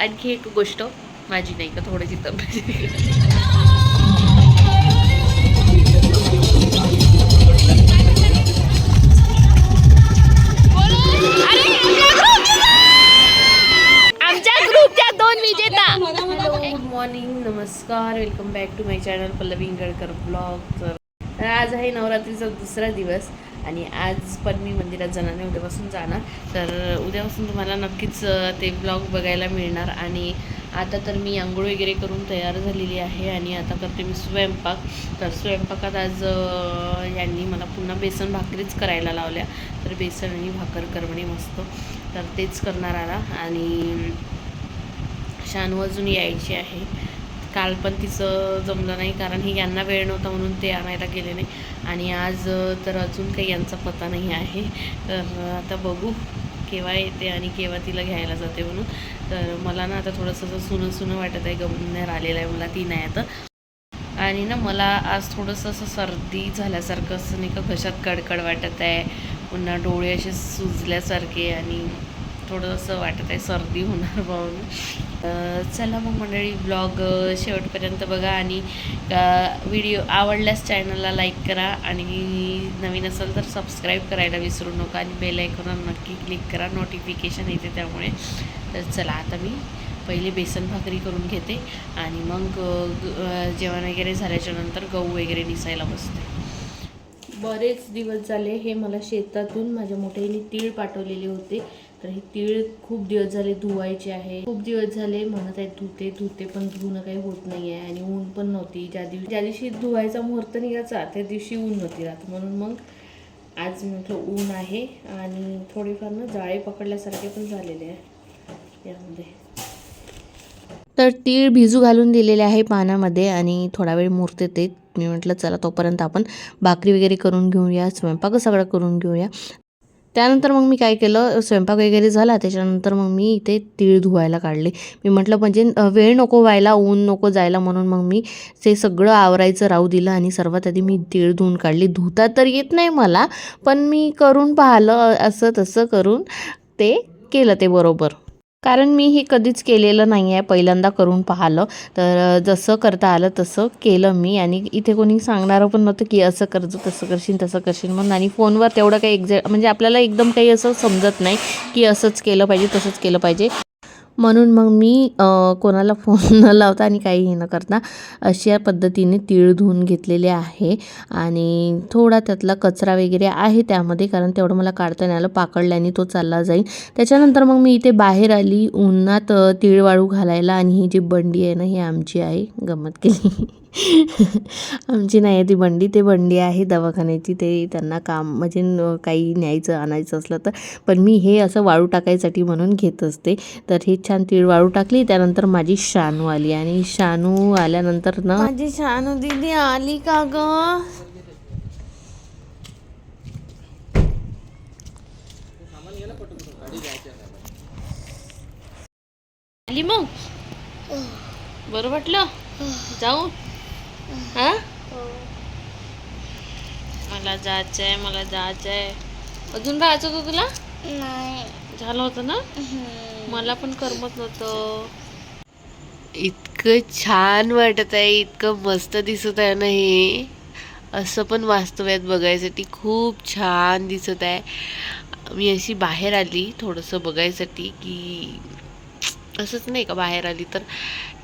आणखी एक गोष्ट माझी नाही का थोडीशी तब्येत. आमच्या दोन विजेता. गुड मॉर्निंग नमस्कार welcome back to my channel Pallavi Ingalkar blog तर आज आहे नवरात्रीचा दुसरा दिवस. आणि आज पण मी मंदिरात जाणार नाही उद्यापासून जाणार. तर उद्यापासून तुम्हाला नक्कीच ते ब्लॉग बघायला मिळणार. आणि आता तर मी आंघोळ वगैरे करून तयार झालेली आहे आणि आता करते मी स्वयंपाक. तर स्वयंपाकात आज यांनी मला पुन्हा बेसन भाकरीच करायला लावल्या. तर बेसन आणि भाकर करणे मस्त. तर तेच करणार आला. आणि शानू अजून यायची आहे. काल पण तिचं जमलं नाही कारण हे यांना वेळ नव्हता म्हणून ते आणायला गेले नाही. आणि आज तर अजून काही यांचा पत्ता नाही आहे. तर आता बघू केव्हा येते आणि केव्हा तिला घ्यायला जाते म्हणून. तर मला ना आता थोडंसं असं सुनं सुनं वाटत आहे. गमनेर आलेलं आहे मला ती नाही आता. आणि ना मला आज थोडंसं असं सर्दी झाल्यासारखं असं नाही का घशात कडकड वाटत आहे. पुन्हा डोळे असे सुजल्यासारखे आणि थोडं असं वाटत आहे सर्दी होणार बा म्हणून. तर चला मग मंडळी ब्लॉग शेवटपर्यंत बघा आणि व्हिडिओ आवडल्यास चॅनलला लाईक करा आणि नवीन असेल तर सबस्क्राईब करायला विसरू नका आणि बेल आयकॉनवर नक्की क्लिक करा. नोटिफिकेशन येते त्यामुळे. तर चला आता मी पहिले बेसन भाकरी करून घेते आणि मग जेवण वगैरे झाल्याच्यानंतर गहू वगैरे निसायला बसते. बरेच दिवस झाले हे मला शेतातून माझ्या मोठ्याने तीळ पाठवलेले होते. तर हे तीळ खूप दिवस झाले धुवायचे आहे. खूप दिवस झाले म्हणत आहेत धुते धुते पण धुणं काही होत नाही आहे आणि ऊन पण नव्हती. ज्या दिवशी ज्या दिवशी धुवायचा मुहूर्त निघायचा त्या दिवशी ऊन नव्हती राहत. म्हणून मग आज म्हटलं ऊन आहे आणि थोडेफार ना जाळे पकडल्यासारखे पण झालेले आहे यामध्ये. तर तीळ भिजू घालून दिलेले आहे पाण्यामध्ये आणि थोडा वेळ मुरते ते. मी म्हटलं चला तोपर्यंत आपण भाकरी वगैरे करून घेऊया स्वयंपाक सगळं करून घेऊया. त्यानंतर मग मी काय केलं स्वयंपाक वगैरे झाला. त्याच्यानंतर मग मी इथे तीळ धुवायला काढले. मी म्हटलं म्हणजे वेळ नको व्हायला ऊन नको जायला. म्हणून मग मी ते सगळं आवरायचं राहू दिलं आणि सर्वात आधी मी तीळ धुवून काढली. धुता तर येत नाही मला पण मी करून पाहिलं असं तसं करून ते केलं ते बरोबर. कारण मी हे कधीच केलेलं नाही आहे पहिल्यांदा करून पाहिलं. तर जसं करता आलं तसं केलं मी. आणि इथे कोणी सांगणारं पण नव्हतं की असं करजो तसं करशील तसं करशील म्हणून. आणि फोनवर तेवढं काही एक्झॅक्ट म्हणजे आपल्याला एकदम काही असं समजत नाही की असंच केलं पाहिजे तसंच केलं पाहिजे. म्हणून मग मी कोणाला फोन न लावता आणि काही न करता अशा पद्धतीने तीळ धुवून घेतलेले आहे. आणि थोडा त्यातला कचरा वगैरे आहे त्यामध्ये कारण तेवढं मला काढता नाही आलं. पाकडल्याने तो चालला जाईल. त्याच्यानंतर मग मी इथे बाहेर आली. उन्हात तीळ वाळू घालायला आणि ही जी बंडी आहे ना ही आमची आहे. गंमत केली. आमची नाही आहे ती बंडी ते बंडी आहे दवाखान्याची ते त्यांना काम म्हणजे काही न्यायचं आणायचं असलं तर. पण मी हे असं वाळू टाकायसाठी म्हणून घेत असते. तर हे छान तीळ वाळू टाकली त्यानंतर माझी शानू आली. आणि शानू आल्यानंतर ना माझी शानू दिदी आली का ग? आली मग? बरं वाटलं? जाऊ. हा? मला जायचंय मला जायचंय. अजून राहायचं होतं तुला? नाही. झालं होतं ना? मला पण करमत नव्हतं. इतकं छान वाटत आहे इतकं मस्त दिसत आहे ना हे. असं पण वास्तव्यात बघायसाठी खूप छान दिसत आहे. मी अशी बाहेर आली थोडंसं बघायसाठी की असंच नाही का बाहेर आली तर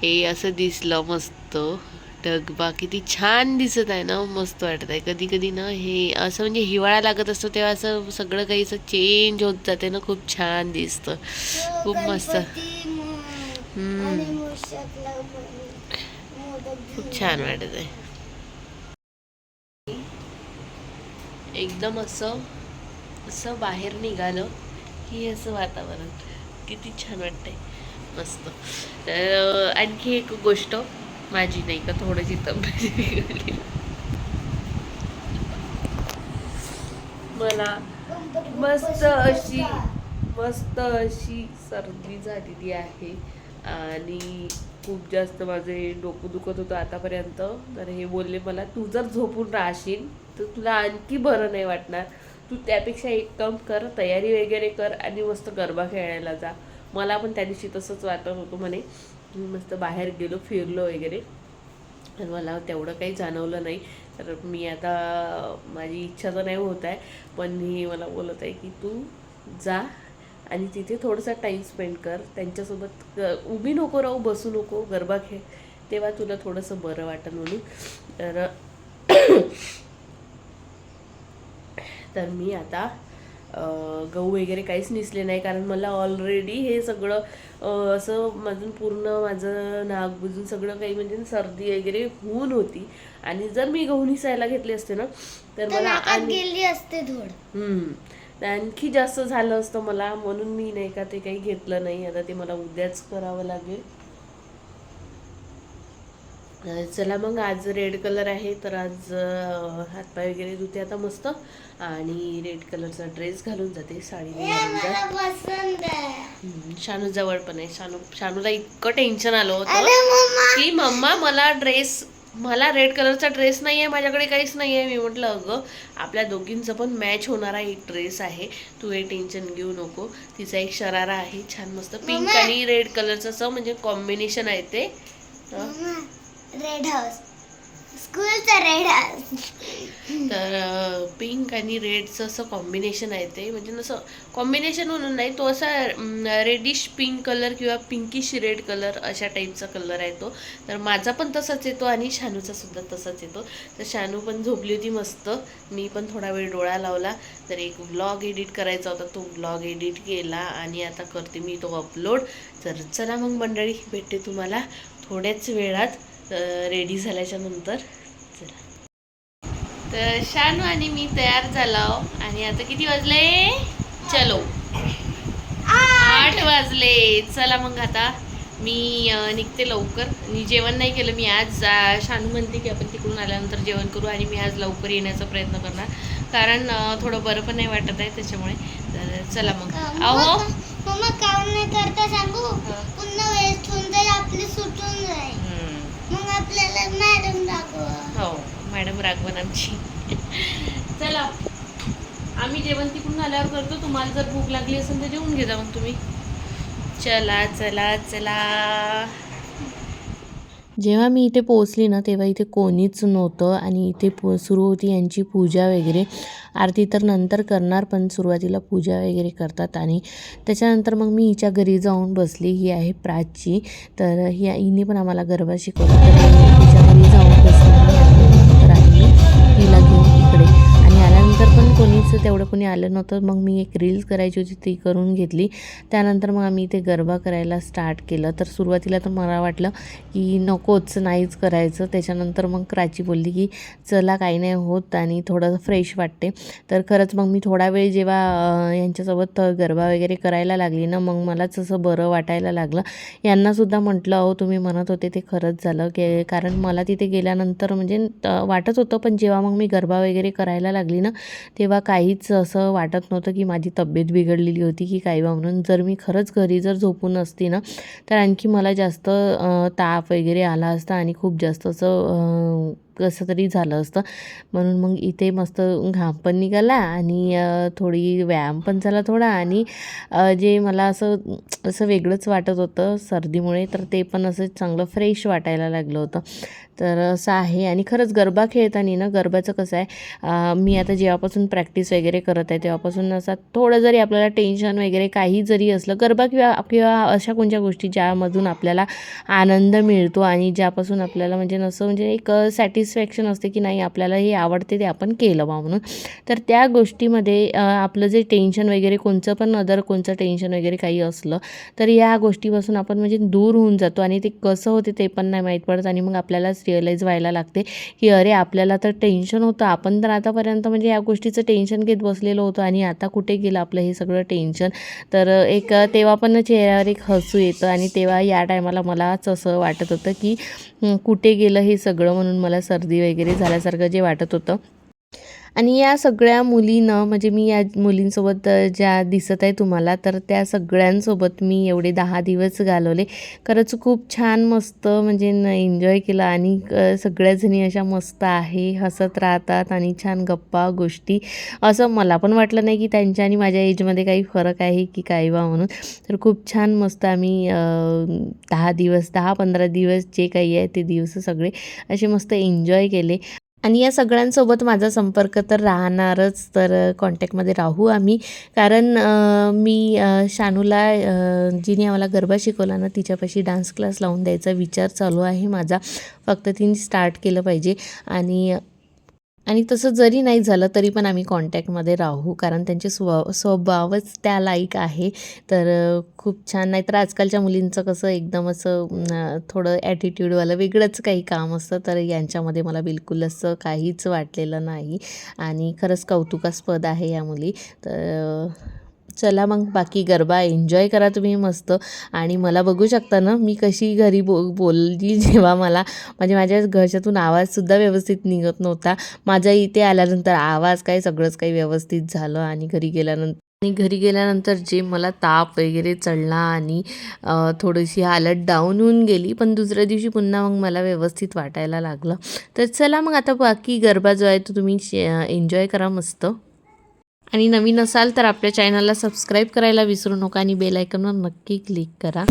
हे असं दिसलं मस्त. ढगबा किती छान दिसत आहे ना मस्त वाटत आहे. कधी कधी ना हे असं म्हणजे हिवाळा लागत असतो तेव्हा असं सगळं काही असं चेंज होत जाते ना खूप छान दिसतं. खूप मस्त. खूप छान वाटत आहे. एकदम असं असं बाहेर निघालं की असं वातावरण. किती छान वाटतंय. मस्त. तर आणखी एक गोष्ट. माझी नाही का थोडीशी तब्येत बिघडली. मला मस्त अशी मस्त अशी सर्दी झालेली आहे आणि खूप जास्त माझे डोकं दुखत होतं आतापर्यंत. तर हे बोलले मला तू जर झोपून राहशील तर तुला आणखी बरं नाही वाटणार. तू त्यापेक्षा एक काम कर तयारी वगैरे कर आणि मस्त गरबा खेळायला जा. मला पण त्या दिवशी तसंच वाटत होतं म्हणे. मी मस्त बाहेर गेलो फिरलो वगैरे. तर मला तेवढं काही जाणवलं नाही. तर मी आता माझी इच्छा तर नाही होत आहे पण ही मला बोलत आहे की तू जा आणि तिथे थोडासा टाईम स्पेंड कर. त्यांच्यासोबत उभी नको राहू बसू नको गरबा खेळ. तेव्हा तुला थोडंसं बरं वाटेल म्हणून. तर तर मी आता गहू वगैरे काहीच निसले नाही कारण मला ऑलरेडी हे सगळं असं माझून पूर्ण माझं नाक बुजून सगळं काही म्हणजे सर्दी वगैरे होऊन होती. आणि जर मी गहू निसायला घेतले असते ना तर मला आणि गेली असते धूळ. आणखी जास्त झालं असतं मला म्हणून मी नाही का ते काही घेतलं नाही. आता ते मला उद्याच करावं लागेल. चला मग आज रेड कलर आहे तर आज हातपाय वगैरे धुते आता मस्त. आणि रेड कलरचा ड्रेस घालून जाते साडी शानू जवळ पण आहे. शानू शानूला इतकं टेन्शन आलं होतं. की मम्मा मला ड्रेस मला रेड कलरचा ड्रेस नाही आहे माझ्याकडे काहीच नाही आहे मी म्हटलं अगं आपल्या दोघींचं पण मॅच होणारा एक ड्रेस आहे. तू हे टेन्शन घेऊ नको. तिचा एक शरारा आहे. छान मस्त पिंक आणि रेड कलरचं असं म्हणजे कॉम्बिनेशन आहे ते. रेड हाऊस स्कूलचा रेड हाऊस तर पिंक आणि रेडचं असं कॉम्बिनेशन आहे ते. म्हणजे असं कॉम्बिनेशन म्हणून नाही तो असा रेडिश पिंक कलर किंवा पिंकिश रेड कलर अशा टाईपचा कलर आहे तो. तर माझा पण तसाच येतो आणि शानूचा सुद्धा तसाच येतो. तर शानू पण झोपली होती मस्त. मी पण थोडा वेळ डोळा लावला. तर एक व्लॉग एडिट करायचा होता. तो व्लॉग एडिट केला आणि आता करते मी तो अपलोड तर चला मग मंडळी भेटते तुम्हाला थोड्याच वेळात. रेडी झाल्याच्यानंतर चला. तर शानू आणि मी तयार झालो आणि आता किती वाजले? चलो. आठ वाजले. चला मग आता. मी निघते लवकर. मी जेवण नाही केलं. मी आज शानू म्हणते की आपण तिकडून आल्यानंतर जेवण करू आणि मी आज लवकर येण्याचा प्रयत्न करणार. कारण थोडं बरं पण नाही वाटत आहे त्याच्यामुळे. तर चला मग. अहो मम्मा काम नाही करता सांगू? पुन्हा वेस्ट होऊन जाईल. आपली सुटून जाईल. मग आपल्याला मॅडम दाखवा हो मॅडम रागवण आमची. चला आम्ही जेवण तिकडून आल्यावर करतो. तुम्हाला जर भूक लागली असेल तर जेवून घे जा मग तुम्ही. चला चला चला. जेव्हा मी इथे पोहोचली ना तेव्हा इथे कोणीच नव्हतं आणि इथे पू सुरू होती यांची पूजा वगैरे. आरती तर नंतर करणार पण सुरुवातीला पूजा वगैरे करतात आणि त्याच्यानंतर मग मी हिच्या घरी जाऊन बसली. ही आहे प्राची. तर ही हिने पण आम्हाला गरबा शिकवला. कोणीच तेवढं कोणी आलं नव्हतं. मग मी एक रील्स करायची होती ती करून घेतली. त्यानंतर मग आम्ही इथे गरबा करायला स्टार्ट केलं. तर सुरुवातीला तर मला वाटलं की नकोच नाहीच करायचं. त्याच्यानंतर मग प्राची बोलली की चला काही नाही होत आणि थोडं फ्रेश वाटते. तर खरंच मग मी थोडा वेळ जेव्हा यांच्यासोबत गरबा वगैरे करायला लागली ना मग मलाच असं बरं वाटायला लागलं. यांनासुद्धा म्हटलं अहो तुम्ही म्हणत होते ते खरंच झालं. की कारण मला तिथे गेल्यानंतर म्हणजे वाटत होतं. पण जेव्हा मग मी गरबा वगैरे करायला लागली ना तेव्हा तेव्हा काहीच असं वाटत नव्हतं की माझी तब्येत बिघडलेली होती की काही बा म्हणून. जर मी खरंच घरी जर झोपून असती ना तर आणखी मला जास्त ताप वगैरे आला असता आणि खूप जास्त असं कसं तरी झालं असतं. म्हणून मग इथे मस्त घाम पण निघाला आणि थोडी व्यायाम पण झाला थोडा आणि जे मला असं असं वेगळंच वाटत होतं सर्दीमुळे तर ते पण असं चांगलं फ्रेश वाटायला लागलं होतं. तर असं आहे आणि खरंच गरबा खेळताना ना गरबाचं कसं आहे मी आता जेव्हापासून प्रॅक्टिस वगैरे करत आहे तेव्हापासून असा थोडं जरी आपल्याला टेन्शन वगैरे काही जरी असलं गरबा किंवा किंवा अशा कोणत्या गोष्टी ज्यामधून आपल्याला आनंद मिळतो आणि ज्यापासून आपल्याला म्हणजे नसं म्हणजे एक सॅटिस्फॅक्शन असते की नाही आपल्याला हे आवडते ते आपण केलं बा म्हणून. तर त्या गोष्टीमध्ये आपलं जे टेन्शन वगैरे कोणचं पण अदर कोणचं टेन्शन वगैरे काही असलं तर या गोष्टीपासून आपण म्हणजे दूर होऊन जातो आणि ते कसं होते ते पण नाही माहीत पडत आणि मग आपल्यालाच रिअलाईज व्हायला लागते की अरे आपल्याला तर टेन्शन होतं. आपण तर आतापर्यंत म्हणजे या गोष्टीचं टेन्शन घेत बसलेलो होतो आणि आता कुठे गेलं आपलं हे सगळं टेन्शन तर एक तेव्हा पण चेहऱ्यावर एक हसू येतं आणि तेव्हा या टायमाला मलाच असं वाटत होतं की कुठे गेलं हे सगळं म्हणून मला सर्दी वगैरे झाल्यासारखं जे वाटत होतं. आणि या सगळ्या मुलीनं म्हणजे मी या मुलींसोबत ज्या दिसत आहे तुम्हाला तर त्या सगळ्यांसोबत मी एवढे दहा दिवस घालवले. खरंच खूप छान मस्त म्हणजे एन्जॉय केलं आणि सगळ्याजणी अशा मस्त आहे हसत राहतात आणि छान गप्पा गोष्टी. असं मला पण वाटलं नाही की त्यांच्या आणि माझ्या एजमध्ये काही फरक आहे की काय बा म्हणून. तर खूप छान मस्त आम्ही दहा दिवस दहा पंधरा दिवस जे काही आहे ते दिवस सगळे असे मस्त एन्जॉय केले. आणि या सगळ्यांसोबत माझा संपर्क तर राहणारच तर कॉन्टॅक्टमध्ये राहू आम्ही. कारण मी शानूला जिने आम्हाला गरबा शिकवला ना तिच्यापाशी डान्स क्लास लावून द्यायचा विचार चालू आहे माझा. फक्त तिने स्टार्ट केलं पाहिजे. आणि आणि तसं जरी नाही झालं तरी पण आम्ही कॉन्टॅक्टमध्ये राहू कारण त्यांचे स्व स्वभावच त्या लाईक आहे. तर खूप छान. नाहीतर आजकालच्या मुलींचं कसं एकदम असं थोडं ॲटिट्यूडवालं वेगळंच काही काम असतं. तर यांच्यामध्ये मला बिलकुल असं काहीच वाटलेलं नाही. आणि खरंच कौतुकास्पद आहे या मुली. तर चला मग बाकी गरबा एन्जॉय करा तुम्ही मस्त. आणि मला बघू शकता ना मी कशी घरी बो बोलली जेव्हा मला म्हणजे माझ्या घशातून आवाजसुद्धा व्यवस्थित निघत नव्हता. माझ्या इथे आल्यानंतर आवाज काय सगळंच काही व्यवस्थित झालं आणि घरी गेल्यानंतर आणि घरी गेल्यानंतर जे मला ताप वगैरे चढला आणि थोडीशी हालत डाऊन होऊन गेली पण दुसऱ्या दिवशी पुन्हा मग मला व्यवस्थित वाटायला लागलं. तर चला मग आता बाकी गरबा जो आहे तो तुम्ही एन्जॉय करा मस्त. आणि नवीन असाल तर आपल्या चॅनलला सबस्क्राईब करायला विसरू नका आणि बेल आयकॉनवर नक्की क्लिक करा.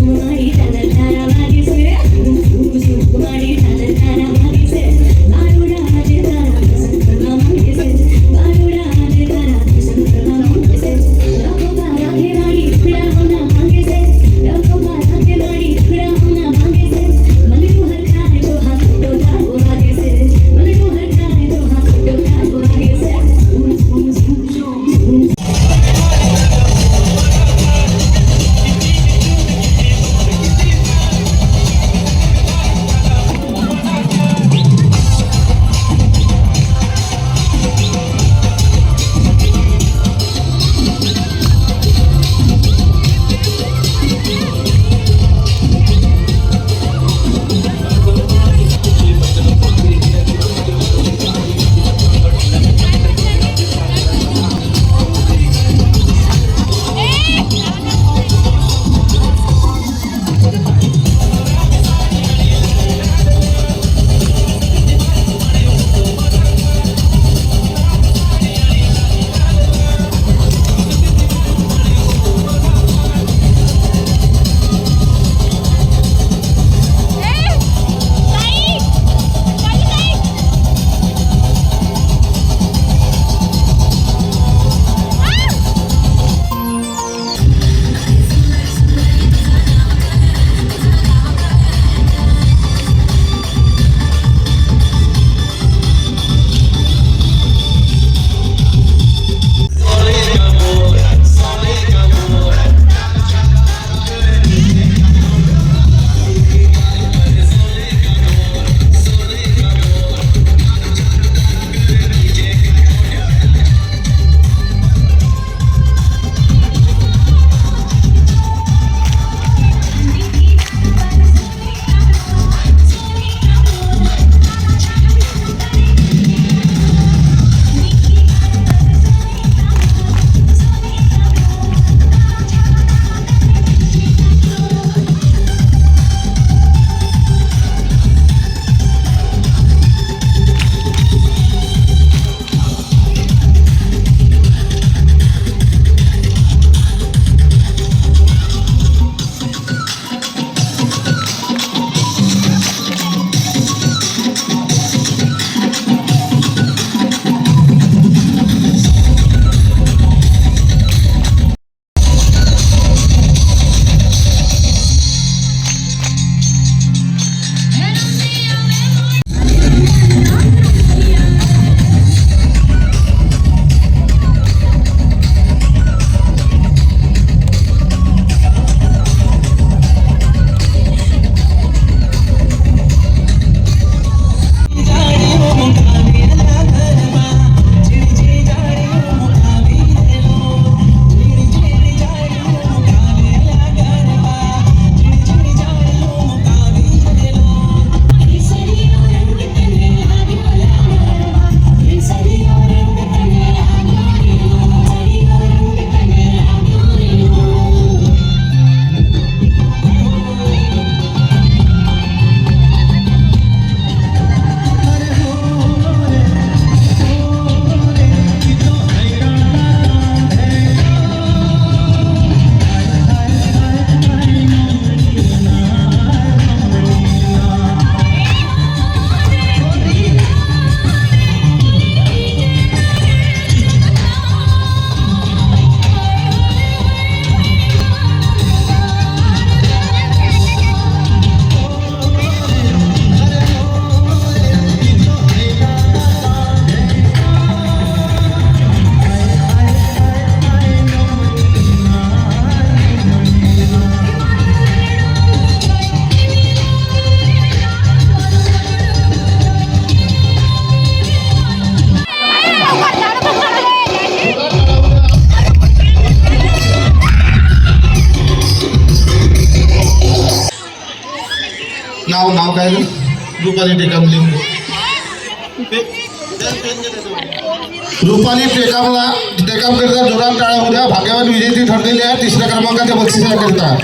तिसऱ्या क्रमांकाच्या बक्षिसाकरिता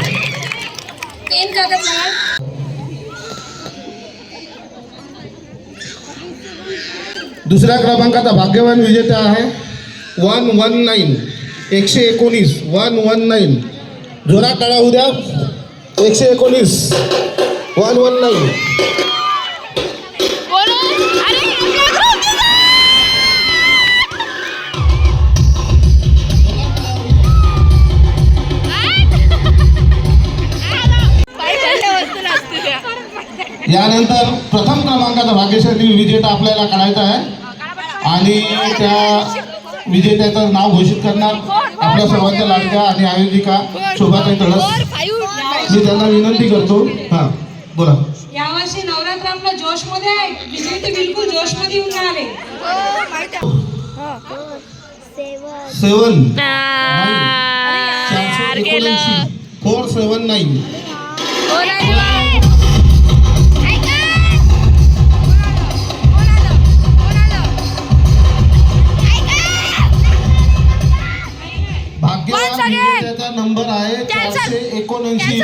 दुसऱ्या क्रमांकाचा भाग्यवान विजेता आहे वन वन नाईन एकशे एकोणीस वन वन नाईन. जोरात टाळा उद्या. एकशे एकोणीस वन वन नाईन. यानंतर प्रथम क्रमांकाचा भाग्यशाली विजेता आपल्याला काढायचा आहे. आणि त्या विजेत्याचं नाव घोषित करणार आपल्या सर्वांच्या लाडक्या आणि आयोजिका शोभाताई तळस. मी त्यांना विनंती करतो. हां बोला. यावर्षी नवरात्रांना जोशमध्ये विजेते बिलकुल जोशमध्ये येऊन आले सेवन. सेवन यार गेलं फोर सेवन नाईन. नंबर आहे चारशे एकोणऐंशी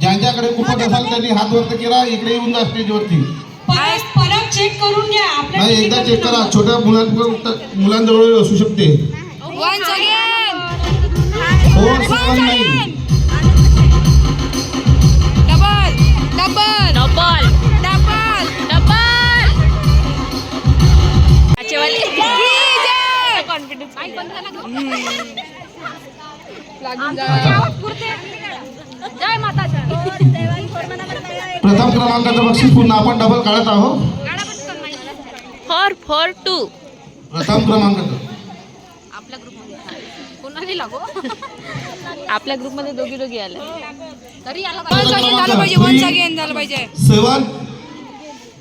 ज्यांच्याकडे कुपन असाल त्यांनी हात वरती केला इकडे येऊन जा स्टेजवरती परत परत चेक करून घ्या. आपल्या नाही एकदा चेक करा. छोट्या मुलां मुलांजवळ असू शकते. फोर सेवन नाईन प्रथम क्रमांकाचं बक्षीस पुन्हा आपण डबल काढत आहोत. Four four two. प्रथम क्रमांकाचं आपल्या ग्रुपमध्ये दोघी दोघी आल्या. तरी झालं पाहिजे. Seven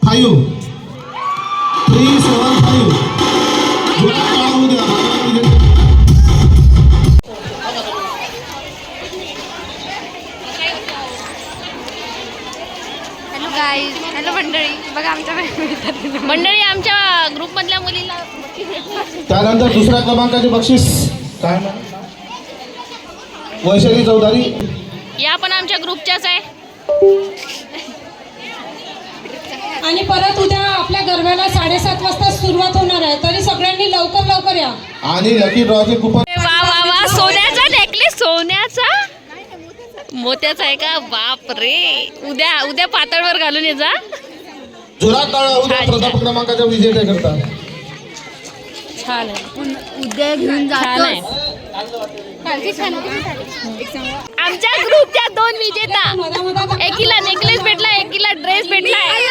five three seven five मंडळी. बघा आमच्या मंडळी आमच्या ग्रुपमधल्या मुलीला त्यानंतर दुसऱ्या क्रमांकाचे बक्षीस काय? वैशाली चौधरी. या पण आमच्या ग्रुपच्याच आहे. आणि परत उद्या आपल्या गरब्याला साडेसात वाजता सुरुवात होणार आहे. तरी सगळ्यांनी लवकर लवकर या. आणि लकी ड्रॉचे कुपन वा वा वा सोन्याचा नेकलेस सोन्याचा? मोत्याचा आहे का? बाप रे उद्या उद्या पातळवर घालून ये जा. जोरात टाळा विजेते करता? छान आहे. उद्या घेऊन छान आहे. कालची छान होती आमच्या ग्रुपच्या दोन विजेता. एकीला नेकलेस भेटला एकीला ड्रेस भेटलाय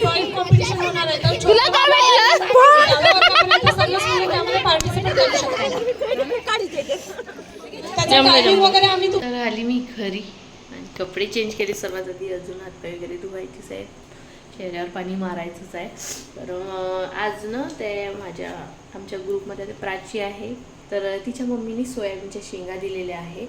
ड्रॉइंग कॉम्पिटिशन होणार आहे तर तुला काय भेटलं? आली मी घरी. आणि कपडे चेंज केले सर्वात आधी अजून हातपाय वगैरे धुवायचेच आहेत चेहऱ्यावर पाणी मारायचंच आहे. तर आज ना ते माझ्या आमच्या ग्रुपमध्ये ते प्राची आहे. तर तिच्या मम्मीने सोयाबीनच्या शेंगा दिलेल्या आहे.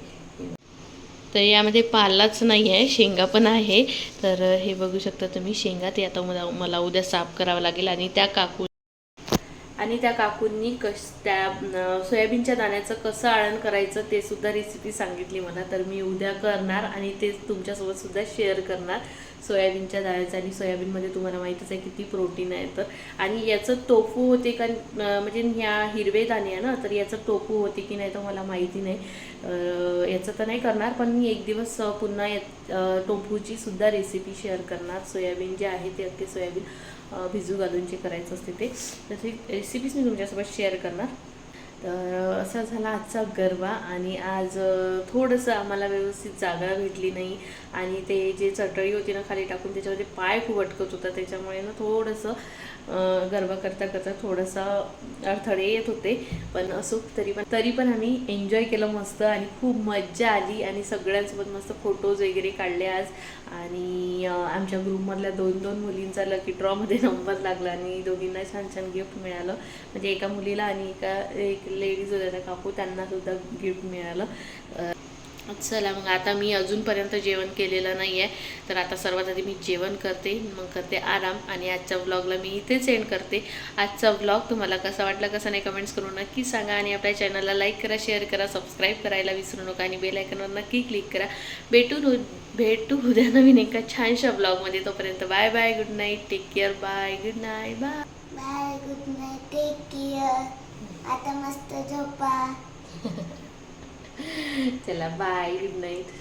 तर यामध्ये पालाच नाही आहे शेंगा पण आहे. तर हे बघू शकता तुम्ही शेंगा ते आता मला मला उद्या साफ करावं लागेल आणि त्या काकू आणि त्या काकूंनी कश त्या सोयाबीनच्या दाण्याचं कसं आळण करायचं ते सुद्धा रेसिपी सांगितली मला. तर मी उद्या करणार आणि ते तुमच्यासोबत सुद्धा शेअर करणार. सोयाबीनच्या दाण्याचं आणि सोयाबीनमध्ये तुम्हाला माहीतच आहे किती प्रोटीन आहे तर. आणि याचं टोफू होते का म्हणजे ह्या हिरवे दाणे आहे ना तर याचं टोफू होते की नाही तर मला माहिती नाही. याचं तर नाही करणार पण मी एक दिवस पुन्हा या टोफूचीसुद्धा टोफूची सुद्धा रेसिपी शेअर करणार. सोयाबीन जे आहे ते अगदी सोयाबीन. भिजू घालून जे करायचं असते ते. तशी रेसिपीज मी तुमच्यासोबत शेअर करणार. तर असा झाला आजचा गरबा आणि आज थोडंसं आम्हाला व्यवस्थित जागा भेटली नाही. आणि ते जे चटळी होती ना खाली टाकून त्याच्यामध्ये पाय खूप अटकत होता. त्याच्यामुळे ना थोडंसं गरबा करता करता थोडंसं अडथळे येत होते पण असो तरी पण तरी पण आम्ही एन्जॉय केलं मस्त आणि खूप मज्जा आली आणि सगळ्यांसोबत मस्त फोटोज वगैरे काढले आज. आणि आमच्या ग्रुपमधल्या दोन दोन मुलींचा लकी ड्रॉमध्ये नंबर लागला आणि दोघींना छान छान गिफ्ट मिळालं. म्हणजे एका मुलीला आणि एका एक लेडीज होत्या त्या काकू त्यांनासुद्धा गिफ्ट मिळालं. चला मग आता मी अजूनपर्यंत जेवण केलेलं नाही आहे तर आता सर्वात आधी मी जेवण करते मग करते आराम आणि आजच्या व्लॉगला मी इथेच एंड करते. आजचा व्लॉग तुम्हाला कसा वाटला कसा नाही कमेंट्स करून नक्की सांगा आणि आपल्या चॅनलला लाईक करा शेअर करा सबस्क्राईब करायला विसरू नका आणि बेल आयकनवर नक्की क्लिक करा. भेटून हो भेटू उद्या नवीन एका छानशा ब्लॉगमध्ये तोपर्यंत bye bye good night take care bye good night bye bye good night take care आता मस्त झोपा. चला बाय गुड नाईट